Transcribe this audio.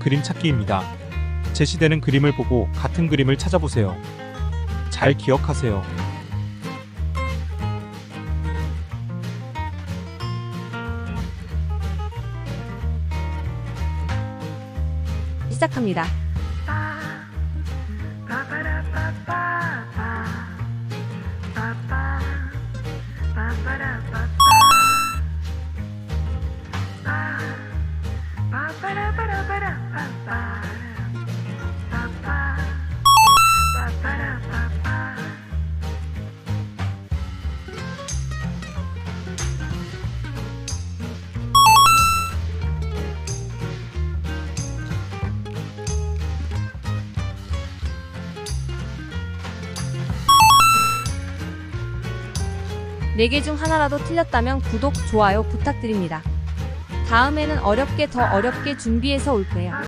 그림 찾기입니다. 제시되는 그림을 보고 같은 그림을 찾아보세요. 잘 기억하세요. 시작합니다. 네개중 하나라도 틀렸다면 구독, 좋아요 부탁드립니다. 다음에는 어렵게 더 어렵게 준비해서 올 거예요.